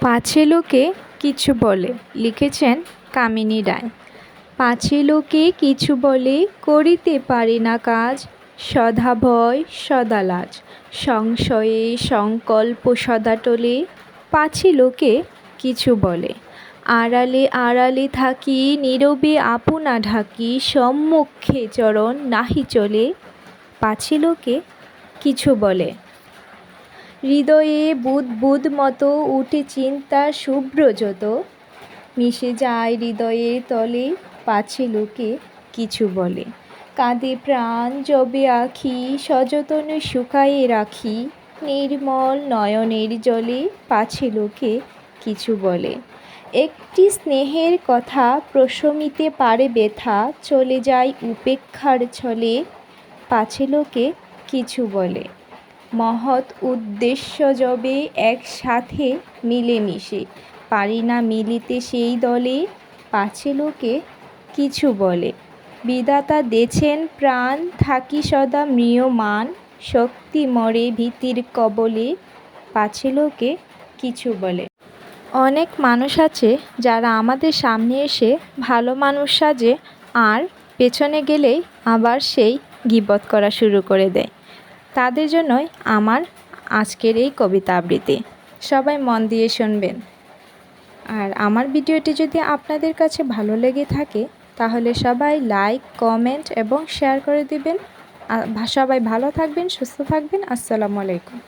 পাছে লোকে কিছু বলে, লিখেছেন কামিনী রায়। পাছে লোকে কিছু বলে, করিতে পারি না কাজ, সদা ভয়, সদা লাজ। সংশয়ে সংকল্প সদা টলে পাছে লোকে কিছু বলে। আড়ালে আড়ালে থাকি, নীরবে আপনা ঢাকি, সম্মুখে চরণ নাহি চলে পাছে লোকে কিছু বলে। হৃদয়ে বুদ বুদ মতো উঠে চিন্তা শুভ্র যত। মিশে যায় হৃদয়ের তলে, পাছে লোকে কিছু বলে। কাঁদে প্রাণ জবে আখি, সযতনে শুকায়ে রাখি। নির্মল নয়নের জলে পাছে লোকে কিছু বলে। একটি স্নেহের কথা প্রশমিতে পারে ব্যথা, চলে যায় উপেক্ষার ছলে, পাছে লোকে কিছু বলে। মহৎ উদ্দেশ্য যবে একসাথে মিলেমিশে। পারি না মিলিতে সেই দলে, পাছে লোকে কিছু বলে। বিধাতা দেছেন প্রাণ, থাকি সদা ম্রিয়মাণ শক্তি মরে ভীতির কবলে, পাছে লোকে কিছু বলে। অনেক মানুষ আছে যারা আমাদের সামনে এসে ভালো মানুষ সাজে, আর পেছনে গেলেই আবার সেই গিবত করা শুরু করে দেয়। তাদের জন্যই আমার আজকের এই কবিতা আবৃত্তি। সবাই মন দিয়ে শুনবেন। আর আমার ভিডিওটি যদি আপনাদের কাছে ভালো লেগে থাকে, তাহলে সবাই লাইক, কমেন্ট এবং শেয়ার করে দিবেন। সবাই ভালো থাকবেন, সুস্থ থাকবেন। আসসালামু আলাইকুম।